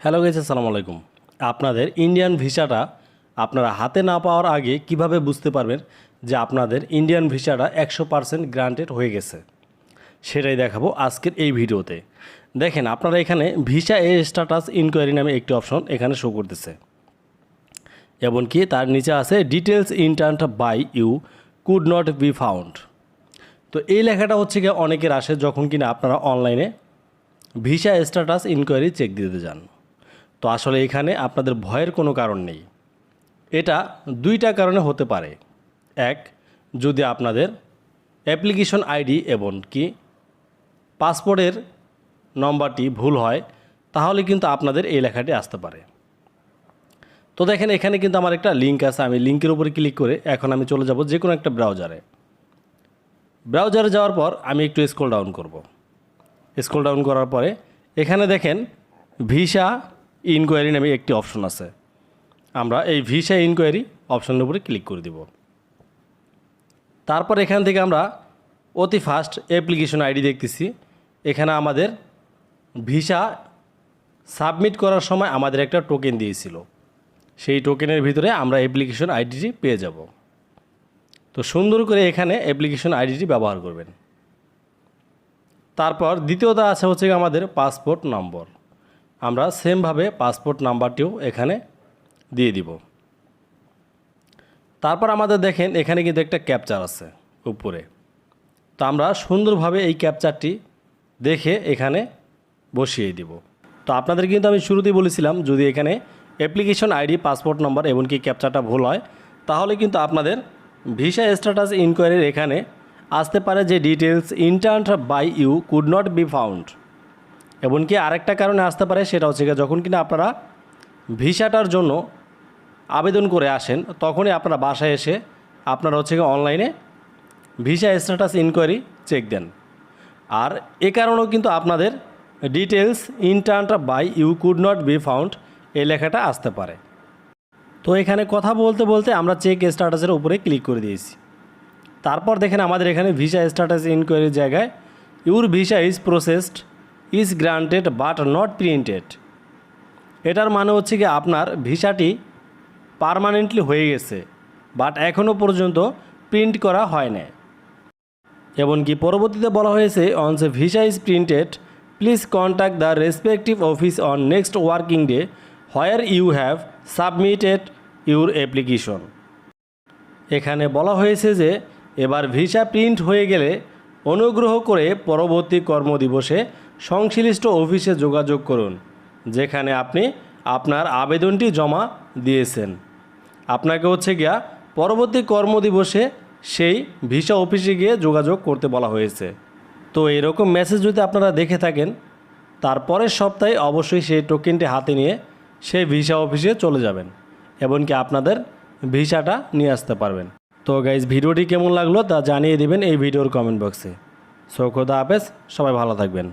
Hello guys আসসালামু আলাইকুম। আপনাদের ইন্ডিয়ান ভিসাটা আপনারা হাতে না পাওয়ার আগে কীভাবে বুঝতে পারবেন যে আপনাদের ইন্ডিয়ান ভিসাটা একশো পারসেন্ট গ্রান্টেড হয়ে গেছে? সেটাই দেখাবো আজকের এই ভিডিওতে। দেখেন, আপনারা এখানে ভিসা এ স্ট্যাটাস ইনকোয়ারি নামে একটি অপশন এখানে শো করতেছে। এমনকি তার নিচে আছে details entered by you could not be found তো এই লেখাটা হচ্ছে গিয়ে অনেকের আসে যখন কিনা আপনারা অনলাইনে ভিসা স্ট্যাটাস ইনকোয়ারি চেক দিতে যান। তো আসলে এখানে আপনাদের ভয়ের কোনো কারণ নেই। এটা দুইটা কারণে হতে পারে। এক, যদি আপনাদের অ্যাপ্লিকেশন আইডি এবং কি পাসপোর্টের নম্বরটি ভুল হয়, তাহলে কিন্তু আপনাদের এই লেখাটি আসতে পারে। তো দেখেন, এখানে কিন্তু আমার একটা লিঙ্ক আছে। আমি লিঙ্কের উপরে ক্লিক করে এখন আমি চলে যাব যে কোনো একটা ব্রাউজারে। ব্রাউজারে যাওয়ার পর আমি একটু স্ক্রল ডাউন করব। স্ক্রল ডাউন করার পরে এখানে দেখেন, ভিসা ইনকোয়ারি নামে একটি অপশন আছে। আমরা এই ভিসা ইনকোয়ারি অপশনের উপরে ক্লিক করে দিব। তারপর এখান থেকে আমরা অতি ফাস্ট অ্যাপ্লিকেশন আইডি দেখতেছি। এখানে আমাদের ভিসা সাবমিট করার সময় আমাদের একটা টোকেন দিয়েছিল। সেই টোকেনের ভিতরে আমরা অ্যাপ্লিকেশন আইডিটি পেয়ে যাব। তো সুন্দর করে এখানে অ্যাপ্লিকেশন আইডিটি ব্যবহার করবেন। তারপর দ্বিতীয়টা আছে হচ্ছে আমাদের পাসপোর্ট নম্বর আমরা সেমভাবে পাসপোর্ট নাম্বারটিও এখানে দিয়ে দিব। তারপর আমাদের দেখেন, এখানে কিন্তু একটা ক্যাপচার আছে উপরে। তো আমরা সুন্দরভাবে এই ক্যাপচারটি দেখে এখানে বসিয়ে দিব। তো আপনাদের কিন্তু আমি শুরুতেই বলেছিলাম, যদি এখানে অ্যাপ্লিকেশন আইডি পাসপোর্ট নম্বর এমনকি ক্যাপচারটা ভুল হয়, তাহলে কিন্তু আপনাদের ভিসা স্ট্যাটাস ইনকোয়ারির এখানে আসতে পারে যে details entered by you could not be found এমনকি আরেকটা কারণে আসতে পারে, সেটা হচ্ছে যখন কিনা আপনারা ভিসাটার জন্য আবেদন করে আসেন, তখনই আপনারা বাসায় এসে আপনারা হচ্ছে অনলাইনে ভিসা স্ট্যাটাস ইনকোয়ারি চেক দেন। আর এ কারণেও কিন্তু আপনাদের details entered by you could not be found এই লেখাটা আসতে পারে। তো এখানে কথা বলতে বলতে আমরা চেক স্ট্যাটাসের উপরে ক্লিক করে দিয়েছি। তারপর দেখেন আমাদের এখানে ভিসা স্ট্যাটাস ইনকোয়ারির জায়গায় your visa is processed is granted but not printed এটার মানে হচ্ছে কি আপনার ভিসাটি পারমানেন্টলি হয়ে গেছে বাট এখনও পর্যন্ত প্রিন্ট করা হয় না এমনকি পরবর্তীতে বলা হয়েছে on the visa is printed please contact the respective office on next working day where you have submitted your application এখানে বলা হয়েছে যে, এবার ভিসা প্রিন্ট হয়ে গেলে অনুগ্রহ করে পরবর্তী কর্মদিবসে সংশ্লিষ্ট অফিসে যোগাযোগ করুন, যেখানে আপনি আপনার আবেদনটি জমা দিয়েছেন। আপনাকে হচ্ছে গিয়া পরবর্তী কর্মদিবসে সেই ভিসা অফিসে গিয়ে যোগাযোগ করতে বলা হয়েছে। তো এরকম মেসেজ যদি আপনারা দেখে থাকেন, তারপরের সপ্তাহে অবশ্যই সেই টোকেনটি হাতে নিয়ে সেই ভিসা অফিসে চলে যাবেন, এমনকি আপনাদের ভিসাটা নিয়ে আসতে পারবেন। তো গাইজ ভিডিওটি কেমন লাগল তা জানিয়ে দেবেন এই ভিডিওর কমেন্ট বক্সে সো হাফেজ, সবাই ভালো থাকবেন।